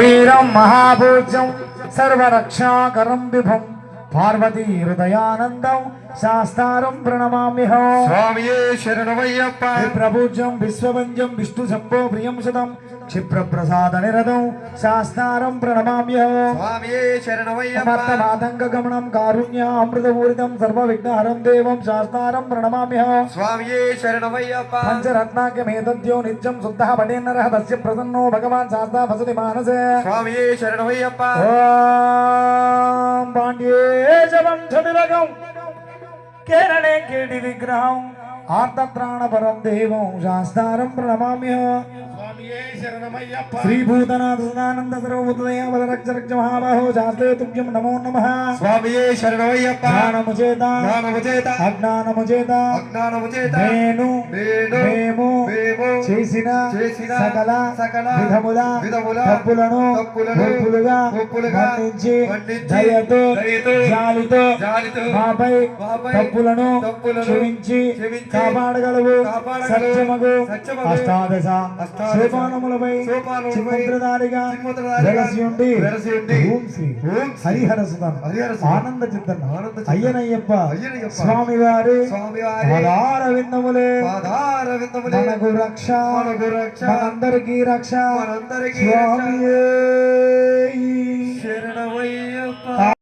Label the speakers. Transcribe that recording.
Speaker 1: వీరం మహాభూజ్యం సర్వరక్షాకరం విభం పార్వతీ హృదయానందం శాస్తారం ప్రణమామ్యహం
Speaker 2: స్వామియే శరణమయ్యప్ప
Speaker 1: ప్రభుజం విశ్వవంజం విష్ణు శంభో ప్రియం సుతం क्षिप्रप्रसादनिरतौ निरत शास्त्र स्वाम्ये शरणमय्यमातमातङ्कगमनं
Speaker 2: कारुण्यामृतपूरितं सर्वविघ्नहरं
Speaker 1: देवं शुद्ध प्रणमाम्यः। स्वाम्ये शरणमय्यप्प पञ्चरत्नाख्यमेतद्यो नित्यं शुद्धः पटेन्नरः तस्य
Speaker 2: प्रसन्नो भगवान्
Speaker 1: शास्ता वसति मानसे। स्वाम्ये शरणमय्यप्प ॐ पाण्ड्ये च वंशतिलकं केरणे శ్రీభూతనాథ సదానంద సర్వముదయ వదరక్షరక్ష మహాబాహో శాస్త్రే తుభ్యం నమో నమః
Speaker 2: స్వామియే శరణమయ్యప్ప
Speaker 1: జ్ఞానము చేత
Speaker 2: జ్ఞానము చేత
Speaker 1: అజ్ఞానము చేత
Speaker 2: అజ్ఞానము చేత
Speaker 1: నేను
Speaker 2: నేను
Speaker 1: మేము చేసిన సకల
Speaker 2: సకల
Speaker 1: విధముల
Speaker 2: విధముల
Speaker 1: తప్పులను ఒప్పులుగా మన్నించి దయతో జాలితో మాపై తప్పులను క్షమించి కాపాడగలవు. సత్యమగు అష్టాదశ సోపానములపై
Speaker 2: సోపానములపై
Speaker 1: చిముద్రధారిగా
Speaker 2: చిన్ముద్రధారిగా
Speaker 1: వెలసి ఉండి
Speaker 2: వెలసి ఉండి
Speaker 1: ఓం శ్రీ హరిహర సుతం ఆనంద చిత్తన్ అయ్యనయ్యప్ప. స్వామి వారి పదార విందములే. మనకు రక్ష
Speaker 2: రక్ష.
Speaker 1: మనందరికీ రక్ష.
Speaker 2: మనందరికీ.
Speaker 1: స్వామియే.